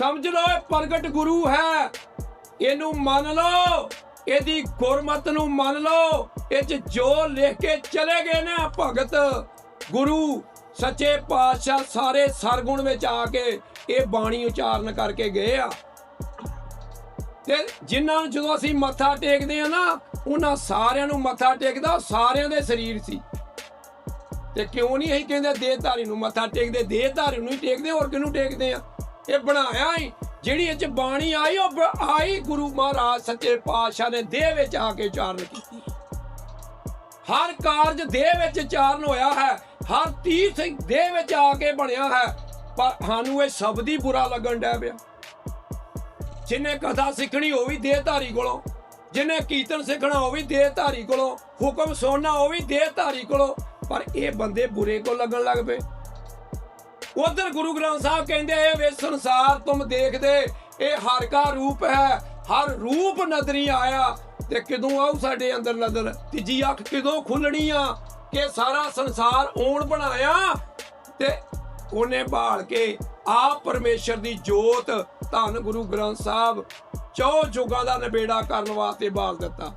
ਸਮਝ ਲਓ ਇਹ ਪ੍ਰਗਟ ਗੁਰੂ ਹੈ। ਇਹਨੂੰ ਮੰਨ ਲਓ, ਇਹਦੀ ਗੁਰਮਤ ਨੂੰ ਮੰਨ ਲਓ, ਇਹ ਚ ਜੋ ਲਿਖ ਕੇ ਚਲੇ ਗਏ ਨੇ ਭਗਤ, ਗੁਰੂ, ਸੱਚੇ ਪਾਤਸ਼ਾਹ ਸਾਰੇ ਸਰਗੁਣ ਵਿੱਚ ਆ ਕੇ ਇਹ ਬਾਣੀ ਉਚਾਰਨ ਕਰਕੇ ਗਏ ਆ। ਤੇ ਜਿਨ੍ਹਾਂ ਨੂੰ ਜਦੋਂ ਅਸੀਂ ਮੱਥਾ ਟੇਕਦੇ ਆ ਨਾ, ਉਹਨਾਂ ਸਾਰਿਆਂ ਨੂੰ ਮੱਥਾ ਟੇਕਦਾ, ਸਾਰਿਆਂ ਦੇ ਸਰੀਰ ਸੀ। ਤੇ ਕਿਉਂ ਨਹੀਂ ਅਸੀਂ ਕਹਿੰਦੇ ਦੇਹਧਾਰੀ ਨੂੰ ਮੱਥਾ ਟੇਕਦੇ, ਦੇਹਧਾਰੀ ਨੂੰ ਹੀ ਟੇਕਦੇ, ਹੋਰ ਕਿਹਨੂੰ ਟੇਕਦੇ ਆ? ਇਹ ਬਣਾਇਆ ਹੀ ਜਿਹੜੀ ਇਹ ਚ ਬਾਣੀ ਆਈ, ਉਹ ਆਈ ਗੁਰੂ ਮਹਾਰਾਜ ਸੱਚੇ ਪਾਤਸ਼ਾਹ ਨੇ ਦੇਹ ਵਿੱਚ ਆ ਕੇ ਉਚਾਰਨ ਕੀਤੀ। ਹਰ ਕਾਰਜ ਦੇਹ ਵਿੱਚ ਉਚਾਰਨ ਹੋਇਆ ਹੈ। ਹਰ ਤੀਰਥ ਦੇਹ ਵਿੱਚ ਆ ਕੇ ਬਣਿਆ ਹੈ। ਪਰ ਸਾਨੂੰ ਇਹ ਸ਼ਬਦ ਹੀ ਬੁਰਾ ਲੱਗਣ ਡੈ ਪਿਆ। ਜਿਹਨੇ ਕਥਾ ਸਿੱਖਣੀ, ਉਹ ਵੀ ਦੇਹਧਾਰੀ ਕੋਲੋਂ। ਜਿਹਨੇ ਕੀਰਤਨ ਸਿੱਖਣਾ, ਉਹ ਵੀ ਦੇਹਧਾਰੀ ਕੋਲੋਂ। ਹੁਕਮ ਸੁਣਨਾ, ਉਹ ਵੀ ਦੇਹਧਾਰੀ ਕੋਲੋਂ। ਪਰ ਇਹ ਬੰਦੇ ਬੁਰੇ ਕੋ ਲੱਗਣ ਲੱਗ ਪਏ। ਉਧਰ ਗੁਰੂ ਗ੍ਰੰਥ ਸਾਹਿਬ ਕਹਿੰਦੇ ਇਹ ਵੇ ਸੰਸਾਰ ਤੁਮ ਦੇਖਦੇ, ਇਹ ਹਰ ਕਾ ਰੂਪ ਹੈ, ਹਰ ਰੂਪ ਨਦਰੀ ਆਇਆ, ਤੇ ਕਿਦੋਂ ਆਉ ਸਾਡੇ ਅੰਦਰ ਨਜ਼ਰ ਤੀਜੀ ਅੱਖ ਕਿਦੋਂ ਖੁੱਲਣੀ ਆ? ਕਿ ਸਾਰਾ ਸੰਸਾਰ ਓਣ ਬਣਾਇਆ, ਤੇ ਉਹਨੇ ਬਾਲ ਕੇ ਆਪ ਪਰਮੇਸ਼ਰ ਦੀ ਜੋਤ ਧੰਨ ਗੁਰੂ ਗ੍ਰੰਥ ਸਾਹਿਬ ਚੌ ਜੁਗਾਂ ਦਾ ਨਿਬੇੜਾ ਕਰਨ ਵਾਸਤੇ ਬਾਲ ਦਿੱਤਾ।